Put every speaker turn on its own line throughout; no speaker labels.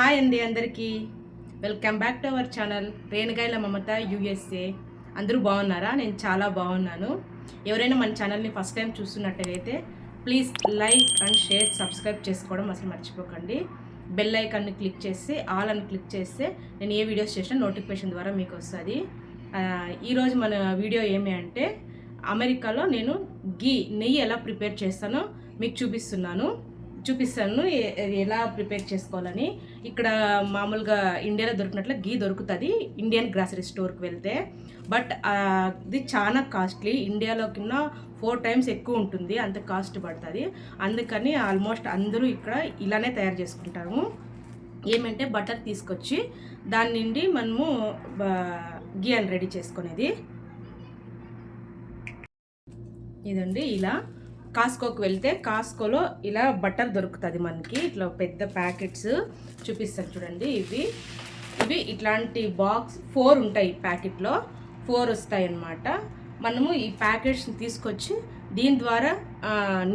Hi అండి అందరికీ. Welcome back to our channel Renugayala Mamata USA అందరూ బాగున్నారా? నేను చాలా బాగున్నాను. ఎవరైనా మన ఛానల్ని ఫస్ట్ టైం చూస్తున్నట్టయితే please like and share subscribe చేసుకోవడం అసలు మర్చిపోకండి. బెల్ ఐకాన్ని క్లిక్ చేస్తే ఆల్ అని క్లిక్ చేస్తే నేను ఏ వీడియోస్ చేసినా నోటిఫికేషన్ ద్వారా మీకు వస్తుంది. ఈరోజు మన వీడియో ఏమి అంటే అమెరికాలో నేను గీ నెయ్యి ఎలా ప్రిపేర్ చేస్తానో మీకు చూపిస్తున్నాను. చూపిస్తాను. ఎలా ప్రిపేర్ చేసుకోవాలని. ఇక్కడ మామూలుగా ఇండియాలో దొరికినట్లు గీ దొరుకుతుంది ఇండియన్ గ్రాసరీ స్టోర్కి వెళ్తే. బట్ అది ఇది చాలా కాస్ట్లీ. ఇండియాలో కింద ఫోర్ టైమ్స్ ఎక్కువ ఉంటుంది అంత కాస్ట్ పడుతుంది. అందుకని ఆల్మోస్ట్ అందరూ ఇక్కడ ఇలానే తయారు చేసుకుంటాము. ఏమంటే బటర్ తీసుకొచ్చి దాని నుండి మనము గీ అని రెడీ చేసుకునేది. ఇదండి ఇలా. కాస్కోకి వెళ్తే కాస్కోలో ఇలా బటర్ దొరుకుతుంది మనకి. ఇట్లా పెద్ద ప్యాకెట్స్ చూపిస్తాను చూడండి ఇవి. ఇవి ఇట్లాంటి బాక్స్ ఫోర్ ఉంటాయి ప్యాకెట్లో. ఫోర్ వస్తాయి అన్నమాట మనము ఈ ప్యాకెట్స్ని తీసుకొచ్చి దీని ద్వారా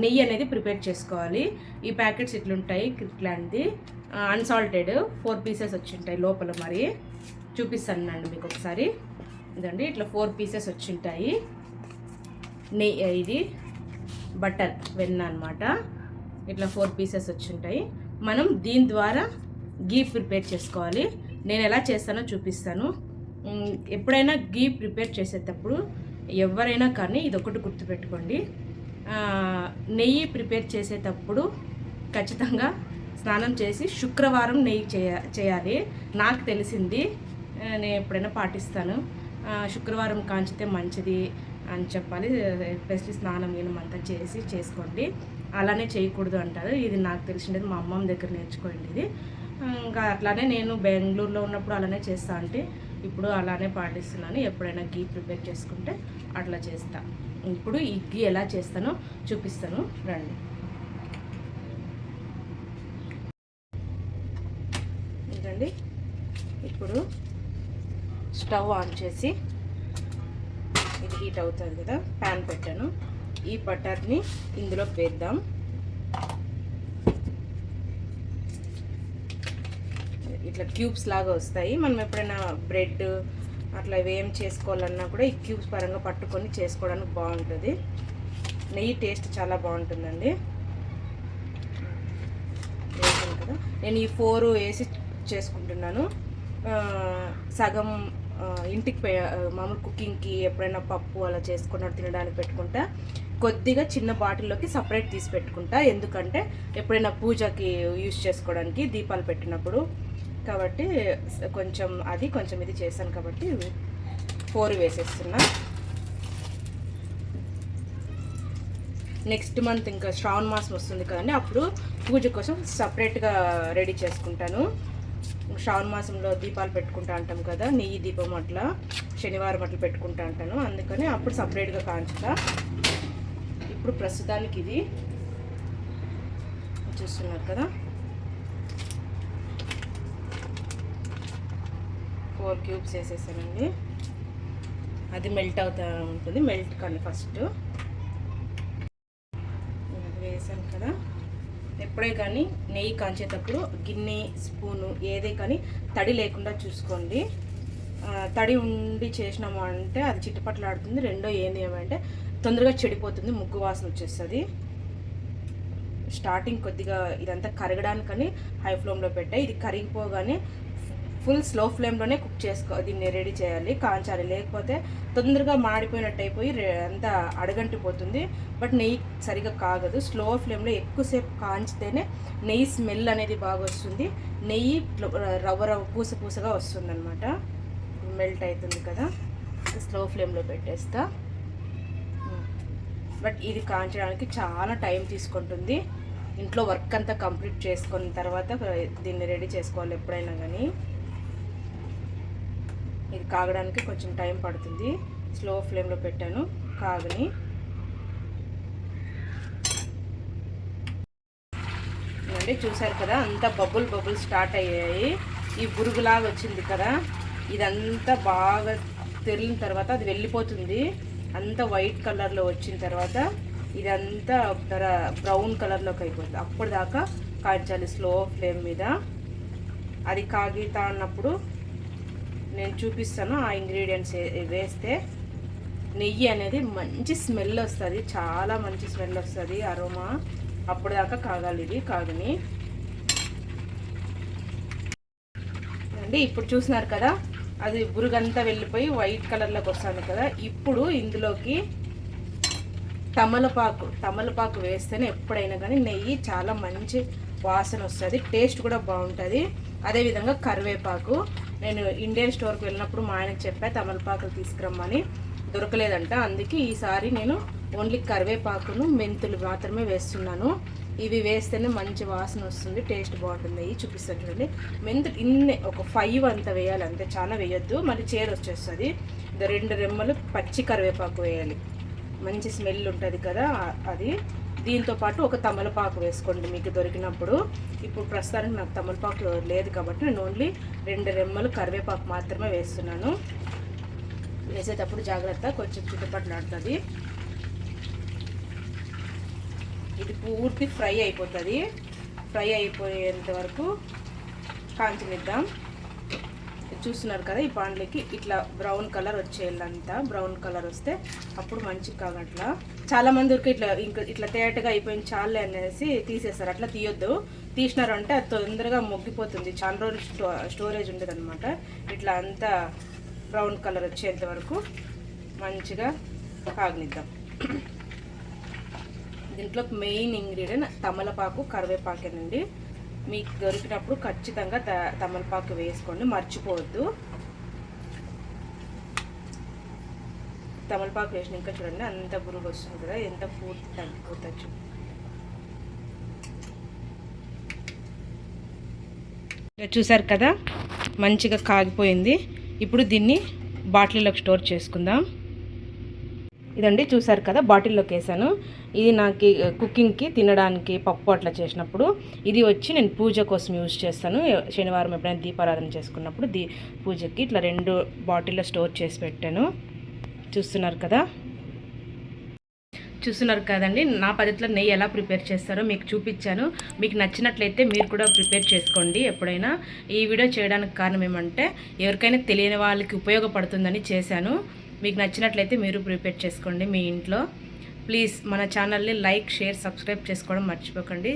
నెయ్యి అనేది ప్రిపేర్ చేసుకోవాలి. ఈ ప్యాకెట్స్ ఇట్లుంటాయి ఇట్లాంటిది. అన్సాల్టెడ్ ఫోర్ పీసెస్ వచ్చి ఉంటాయి లోపల మరి. చూపిస్తాను అండి మీకు ఒకసారి. ఇదండి ఇట్లా ఫోర్ పీసెస్ వచ్చింటాయి. నెయ్యి ఇది. బటర్ వెన్న అనమాట ఇట్లా ఫోర్ పీసెస్ వచ్చి ఉంటాయి మనం దీని ద్వారా గీ ప్రిపేర్ చేసుకోవాలి. నేను ఎలా చేస్తానో చూపిస్తాను. ఎప్పుడైనా గీ ప్రిపేర్ చేసేటప్పుడు ఎవరైనా కానీ ఇది ఒకటి గుర్తుపెట్టుకోండి నెయ్యి ప్రిపేర్ చేసేటప్పుడు ఖచ్చితంగా స్నానం చేసి శుక్రవారం నెయ్యి చేయ చేయాలి. నాకు తెలిసింది నేను ఎప్పుడైనా పాటిస్తాను. శుక్రవారం కాంచితే మంచిది. అని చెప్పాలి. ఎస్పెషలీ స్నానం గీనం అంతా చేసి చేసుకోండి. అలానే చేయకూడదు అంటారు. ఇది నాకు తెలిసినది మా అమ్మమ్మ దగ్గర నేర్చుకోండి ఇది. ఇంకా అట్లానే నేను బెంగళూరులో ఉన్నప్పుడు అలానే చేస్తా అంటే ఇప్పుడు అలానే పాటిస్తున్నాను. ఎప్పుడైనా గీ ప్రిపేర్ చేసుకుంటే అట్లా చేస్తా. ఇప్పుడు ఈ గీ ఎలా చేస్తానో చూపిస్తాను. రండి. ఇదండి. ఇప్పుడు స్టవ్ ఆన్ చేసి హీట్ అవుతుంది కదా ప్యాన్ పెట్టాను. ఈ బటర్ని ఇందులో వేద్దాం. ఇట్లా క్యూబ్స్ లాగా వస్తాయి. మనం ఎప్పుడైనా బ్రెడ్ అట్లా ఏం చేసుకోవాలన్నా కూడా ఈ క్యూబ్స్ పరంగా పట్టుకొని చేసుకోవడానికి బాగుంటుంది. నెయ్యి టేస్ట్ చాలా బాగుంటుందండి. కదా. నేను ఈ ఫోర్ వేసి చేసుకుంటున్నాను. సగం ఇంటికి మామూలు కుకింగ్కి ఎప్పుడైనా పప్పు అలా చేసుకున్నట్టు తినడానికి పెట్టుకుంటా. కొద్దిగా చిన్న బాటిల్లోకి సపరేట్ తీసి పెట్టుకుంటా. ఎందుకంటే ఎప్పుడైనా పూజకి యూజ్ చేసుకోవడానికి దీపాలు పెట్టినప్పుడు. కాబట్టి కొంచెం అది కొంచెం ఇది చేశాను కాబట్టి ఫోర్ వేసేస్తున్నా. నెక్స్ట్ మంత్ ఇంకా శ్రావణ మాసం వస్తుంది కదండి. అప్పుడు పూజ కోసం సపరేట్గా రెడీ చేసుకుంటాను. శ్రావణ మాసంలో దీపాలు పెట్టుకుంటా అంటాం కదా నెయ్యి దీపం అట్లా శనివారం అట్లా పెట్టుకుంటా అంటాను. అందుకని అప్పుడు సపరేట్గా కాంచుతా. ఇప్పుడు ప్రస్తుతానికి ఇది చూస్తున్నారు కదా. ఫోర్ క్యూబ్స్ వేసేసానండి. అది మెల్ట్ అవుతా ఉంటుంది. మెల్ట్ కానీ ఫస్ట్ వేసాను కదా. ఎప్పుడే కానీ నెయ్యి కాంచేటప్పుడు గిన్నె స్పూను ఏదే కానీ తడి లేకుండా చూసుకోండి. తడి ఉండి చేసినాము అంటే అది చిట్టుపట్లాడుతుంది రెండో ఏంది ఏమంటే తొందరగా చెడిపోతుంది ముగ్గు వాసన వచ్చేస్తుంది. స్టార్టింగ్ కొద్దిగా ఇదంతా కరగడానికని హై ఫ్లేమ్లో పెట్టాయి ఇది కరిగిపోగానే ఫుల్ స్లో ఫ్లేమ్లోనే కుక్ చేసుకో దీన్ని రెడీ చేయాలి కాంచాలి. లేకపోతే తొందరగా మాడిపోయినట్టు అయిపోయి అంతా అడగంటిపోతుంది బట్ నెయ్యి సరిగా కాగదు. స్లో ఫ్లేమ్లో ఎక్కువసేపు కాంచితేనే నెయ్యి స్మెల్ అనేది బాగా వస్తుంది. నెయ్యి రవ్వ రవ్వ పూస పూసగా వస్తుంది అనమాట మెల్ట్ అవుతుంది కదా. స్లో ఫ్లేమ్లో పెట్టేస్తా. బట్ ఇది కాంచడానికి చాలా టైం తీసుకుంటుంది. ఇంట్లో వర్క్ అంతా కంప్లీట్ చేసుకున్న తర్వాత దీన్ని రెడీ చేసుకోవాలి ఎప్పుడైనా కానీ. ఇది కాగడానికి కొంచెం టైం పడుతుంది. స్లో ఫ్లేమ్లో పెట్టాను. కాగని. అండి చూసారు కదా? అంతా బబుల్ బబుల్ స్టార్ట్ అయ్యాయి. ఈ బురుగులాగా వచ్చింది కదా? ఇదంతా బాగా తెరిలిన తర్వాత అది వెళ్ళిపోతుంది. అంతా వైట్ కలర్లో వచ్చిన తర్వాత ఇదంతా బ్రౌన్ కలర్లోకి అయిపోతుంది. అప్పటిదాకా కాల్చాలి స్లో ఫ్లేమ్ మీద. అది కాగితా అన్నప్పుడు నేను చూపిస్తాను ఆ ఇంగ్రీడియంట్స్ వేస్తే నెయ్యి అనేది మంచి స్మెల్ వస్తుంది. చాలా మంచి స్మెల్ వస్తుంది. అరోమా అప్పుడు దాకా కాగాలి ఇది కాగని. అండి ఇప్పుడు చూసినారు కదా అది బురుగంతా వెళ్ళిపోయి వైట్ కలర్లోకి వస్తుంది కదా. ఇప్పుడు ఇందులోకి తమలపాకు తమలపాకు వేస్తేనే ఎప్పుడైనా కానీ నెయ్యి చాలా మంచి వాసన వస్తుంది. టేస్ట్ కూడా బాగుంటుంది. అదేవిధంగా కరివేపాకు. నేను ఇండియన్ స్టోర్కి వెళ్ళినప్పుడు మా ఆయనకు చెప్పా తమలపాకులు తీసుకురమ్మని. దొరకలేదంట. అందుకే ఈసారి నేను ఓన్లీ కరివేపాకును మెంతులు మాత్రమే వేస్తున్నాను. ఇవి వేస్తేనే మంచి వాసన వస్తుంది టేస్ట్ బాగుంటుంది. ఇవి చూపిస్తాను చూడండి. మెంతులు ఇన్నే ఒక ఫైవ్ అంత వేయాలి అంతే. చాలా వేయొద్దు. మళ్ళీ చేరు వచ్చేస్తుంది. రెండు రెమ్మలు పచ్చి కరివేపాకు వేయాలి. మంచి స్మెల్ ఉంటుంది కదా అది. దీంతో పాటు ఒక తమలపాకు వేసుకోండి మీకు దొరికినప్పుడు. ఇప్పుడు ప్రస్తుతానికి నాకు తమలపాకు లేదు కాబట్టి నేను ఓన్లీ రెండు రెమ్మలు కరివేపాకు మాత్రమే వేస్తున్నాను. వేసేటప్పుడు జాగ్రత్త కొంచెం చుట్టుపట్లాడుతుంది ఇది పూర్తి ఫ్రై అయిపోతుంది. ఫ్రై అయిపోయేంత వరకు కాంచనిద్దాం. చూస్తున్నారు కదా ఈ పాండ్లకి ఇట్లా బ్రౌన్ కలర్ వచ్చేయాలంతా బ్రౌన్ కలర్ వస్తే అప్పుడు మంచి కాగట్లా చాలా మంది ఊరికి ఇట్లా ఇంకా ఇట్లా తేటగా అయిపోయింది చాలే అనేసి తీసేస్తారు. అట్లా తీయొద్దు. తీసినారంటే అది తొందరగా మొగ్గిపోతుంది. చాలా రోజులు స్టో స్టోరేజ్ ఉండదు అనమాట ఇట్లా అంతా బ్రౌన్ కలర్ వచ్చేంత వరకు మంచిగా కాగనిద్దాం. దీంట్లో మెయిన్ ఇంగ్రీడియంట్ తమలపాకు కరివేపాకేనండి. మీకు దొరికినప్పుడు ఖచ్చితంగా త తమలపాకు వేసుకోండి మర్చిపోవద్దు. తమలపాకు వేసిన ఇంకా చూడండి అంత గురుగు వస్తుంది కదా ఎంత పూర్తి తగ్గిపోతచ్చు చూసారు కదా మంచిగా కాగిపోయింది. ఇప్పుడు దీన్ని బాటిల్లోకి స్టోర్ చేసుకుందాం. ఇదండి చూసారు కదా బాటిల్లోకి వేసాను. ఇది నాకు కుకింగ్కి తినడానికి పప్పు అట్లా చేసినప్పుడు ఇది వచ్చి నేను పూజ కోసం యూజ్ చేస్తాను. శనివారం ఎప్పుడైనా దీపారాధన చేసుకున్నప్పుడు దీ పూజకి ఇట్లా రెండు బాటిల్లో స్టోర్ చేసి పెట్టాను. చూస్తున్నారు కదా? చూస్తున్నారు కదండి నా పద్ధతిలో నెయ్యి ఎలా ప్రిపేర్ చేస్తారో మీకు చూపించాను. మీకు నచ్చినట్లయితే మీరు కూడా ప్రిపేర్ చేసుకోండి ఎప్పుడైనా. ఈ వీడియో చేయడానికి కారణం ఏమంటే ఎవరికైనా తెలియని వాళ్ళకి ఉపయోగపడుతుందని చేశాను. మీకు నచ్చినట్లయితే మీరు ప్రిపేర్ చేసుకోండి మీ ఇంట్లో. ప్లీజ్ మన ఛానల్ని లైక్ షేర్ సబ్స్క్రైబ్ చేసుకోవడం మర్చిపోకండి.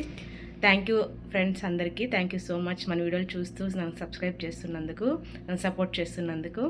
థ్యాంక్ యూ ఫ్రెండ్స్ అందరికీ. థ్యాంక్ యూ సో మచ్ మన వీడియోలు చూస్తూ నన్ను సబ్స్క్రైబ్ చేస్తున్నందుకు నన్ను సపోర్ట్ చేస్తున్నందుకు.